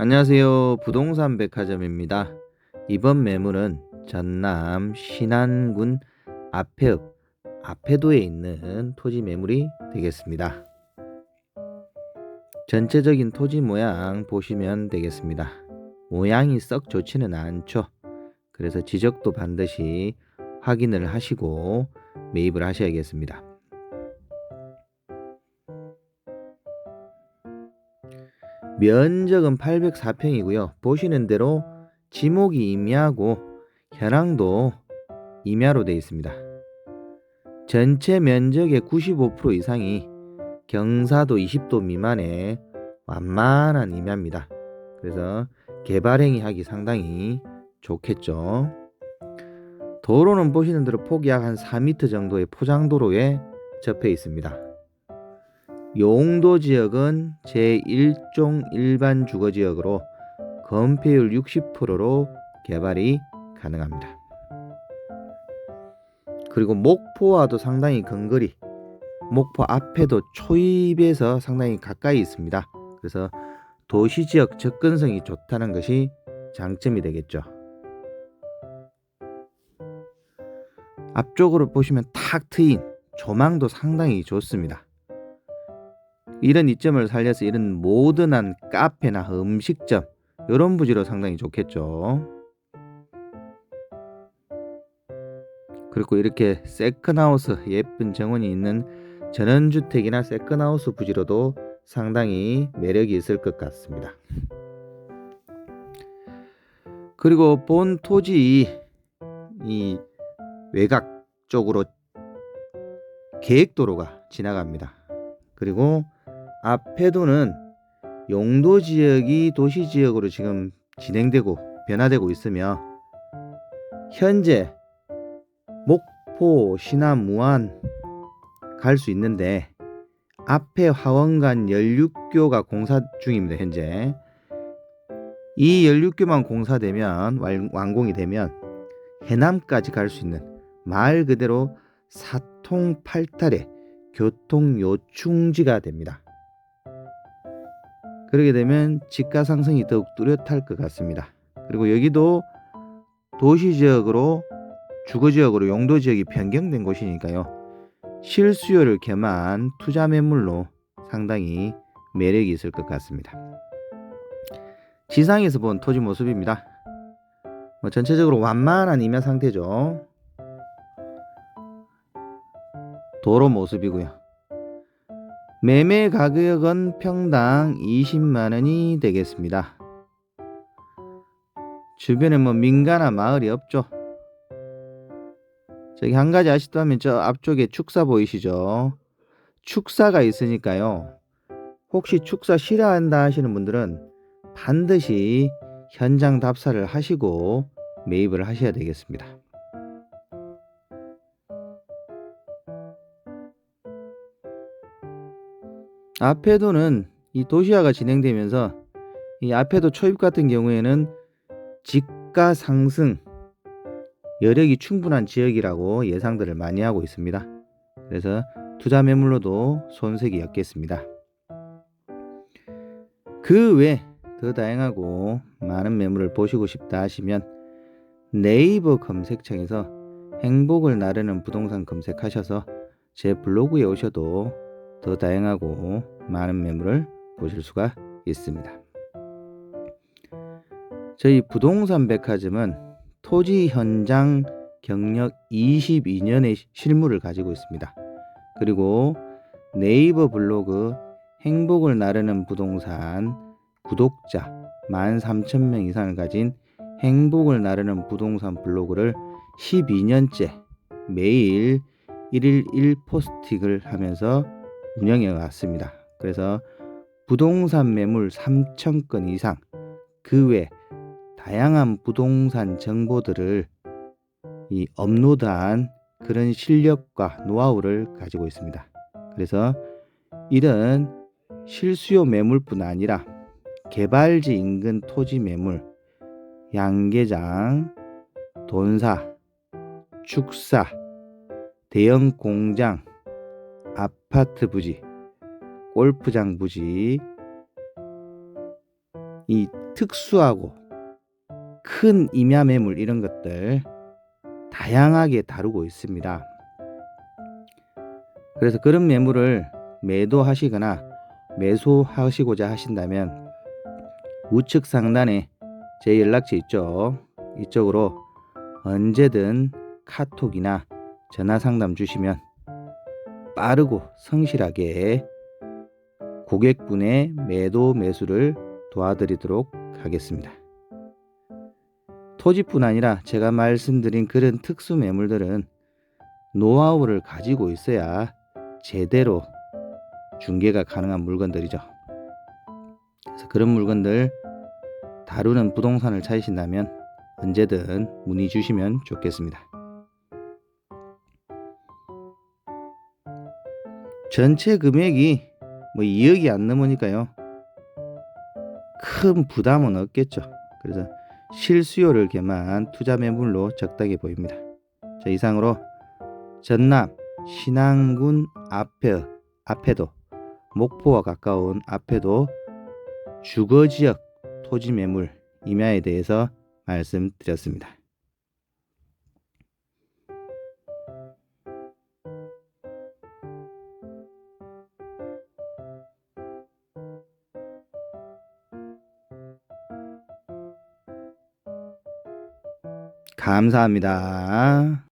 안녕하세요. 부동산 백화점입니다. 이번 매물은 전남 신안군 앞해읍 앞해도에 있는 토지 매물이 되겠습니다. 전체적인 토지 모양 보시면 되겠습니다. 모양이 썩 좋지는 않죠. 그래서 지적도 반드시 확인을 하시고 매입을 하셔야겠습니다. 면적은 804평이고요. 보시는 대로 지목이 임야고 현황도 임야로 되어 있습니다. 전체 면적의 95% 이상이 경사도 20도 미만의 완만한 임야입니다. 그래서 개발 행위 하기 상당히 좋겠죠. 도로는 보시는 대로 폭이 약 한 4m 정도의 포장도로에 접해 있습니다. 용도 지역은 제1종 일반 주거 지역으로 건폐율 60%로 개발이 가능합니다. 그리고 목포와도 상당히 근거리, 목포 앞에도 초입에서 상당히 가까이 있습니다. 그래서 도시 지역 접근성이 좋다는 것이 장점이 되겠죠. 앞쪽으로 보시면 탁 트인 조망도 상당히 좋습니다. 이런 이점을 살려서 이런 모던한 카페나 음식점 이런 부지로 상당히 좋겠죠. 그리고 이렇게 세컨하우스 예쁜 정원이 있는 전원주택이나 세컨하우스 부지로도 상당히 매력이 있을 것 같습니다. 그리고 본 토지 이 외곽 쪽으로 계획도로가 지나갑니다. 그리고 앞에도는 용도 지역이 도시 지역으로 지금 진행되고 변화되고 있으며 현재 목포, 신안, 무안 갈 수 있는데 앞에 화원간 연륙교가 공사 중입니다. 현재 이 연륙교만 공사되면 완공이 되면 해남까지 갈 수 있는 말 그대로 사통팔달의 교통 요충지가 됩니다. 그러게 되면 집가 상승이 더욱 뚜렷할 것 같습니다. 그리고 여기도 도시 지역으로 주거 지역으로 용도 지역이 변경된 곳이니까요. 실수요를 겸한 투자 매물로 상당히 매력이 있을 것 같습니다. 지상에서 본 토지 모습입니다. 뭐 전체적으로 완만한 임야 상태죠. 도로 모습이고요. 매매 가격은 평당 20만 원이 되겠습니다. 주변에 뭐 민가나 마을이 없죠. 저기 한 가지 아시다면 저 앞쪽에 축사 보이시죠? 축사가 있으니까요. 혹시 축사 싫어한다 하시는 분들은 반드시 현장 답사를 하시고 매입을 하셔야 되겠습니다. 앞에도는 이 도시화가 진행되면서 이 앞에도 초입 같은 경우에는 집가 상승 여력이 충분한 지역이라고 예상들을 많이 하고 있습니다. 그래서 투자 매물로도 손색이 없겠습니다. 그 외 더 다양하고 많은 매물을 보시고 싶다 하시면 네이버 검색창에서 행복을 나르는 부동산 검색하셔서 제 블로그에 오셔도 더 다양하고 많은 매물을 보실 수가 있습니다. 저희 부동산 백화점은 토지 현장 경력 22년의 실무를 가지고 있습니다. 그리고 네이버 블로그 행복을 나르는 부동산 구독자 13,000명 이상을 가진 행복을 나르는 부동산 블로그를 12년째 매일 1일 1포스팅을 하면서 운영해 왔습니다. 그래서 부동산 매물 3천 건 이상 그 외 다양한 부동산 정보들을 이 업로드한 그런 실력과 노하우를 가지고 있습니다. 그래서 이런 실수요 매물뿐 아니라 개발지 인근 토지 매물, 양계장, 돈사, 축사, 대형 공장, 아파트 부지, 골프장 부지, 이 특수하고 큰 임야 매물 이런 것들 다양하게 다루고 있습니다. 그래서 그런 매물을 매도하시거나 매수하시고자 하신다면 우측 상단에 제 연락처 있죠. 이쪽으로 언제든 카톡이나 전화 상담 주시면 빠르고 성실하게 고객분의 매도 매수를 도와드리도록 하겠습니다. 토지뿐 아니라 제가 말씀드린 그런 특수 매물들은 노하우를 가지고 있어야 제대로 중개가 가능한 물건들이죠. 그래서 그런 물건들 다루는 부동산을 찾으신다면 언제든 문의 주시면 좋겠습니다. 전체 금액이 뭐 2억이 안 넘으니까요. 큰 부담은 없겠죠. 그래서 실수요를 겸한 투자 매물로 적당해 보입니다. 자, 이상으로 전남 신안군 앞에 앞에도 목포와 가까운 앞에도 주거 지역 토지 매물 임야에 대해서 말씀드렸습니다. 감사합니다.